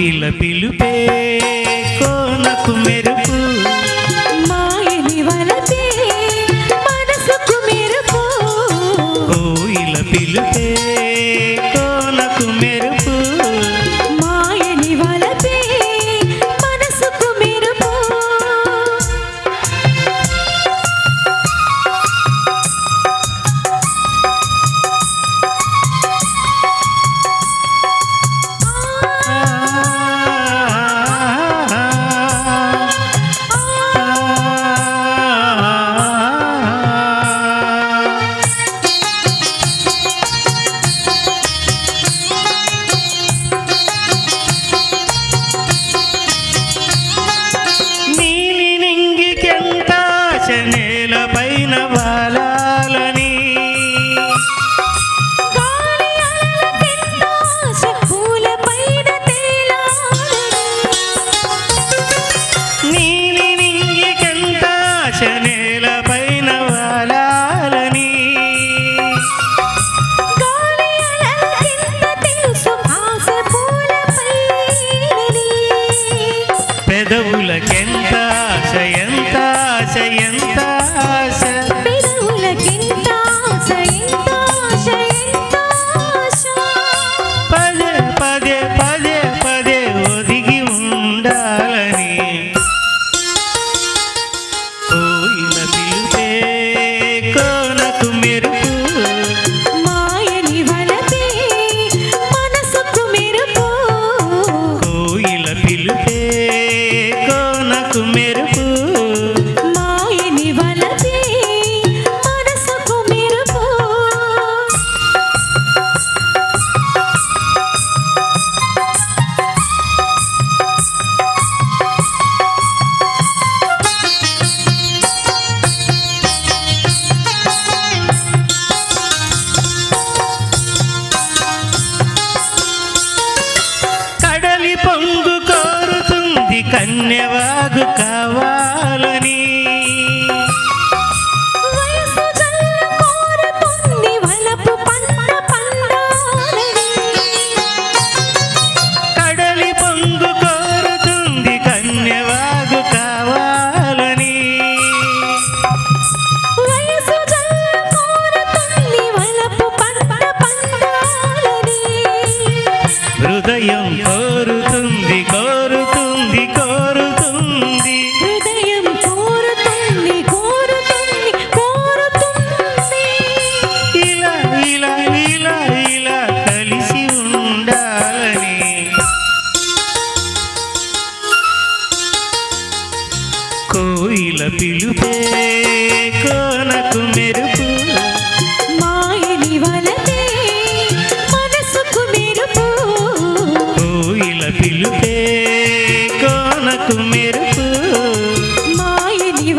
ఇలా పిలుపే కోనకు మెరు C'est bon. కన్యవాగు కావాలని. వయసు జల్ల నీల పిలుపే కోనకు మెరుపు. మాయని వలనే మనసుకు మెరుపు. కోయిల పిలుపే కోనకు మెరుపు. మాయని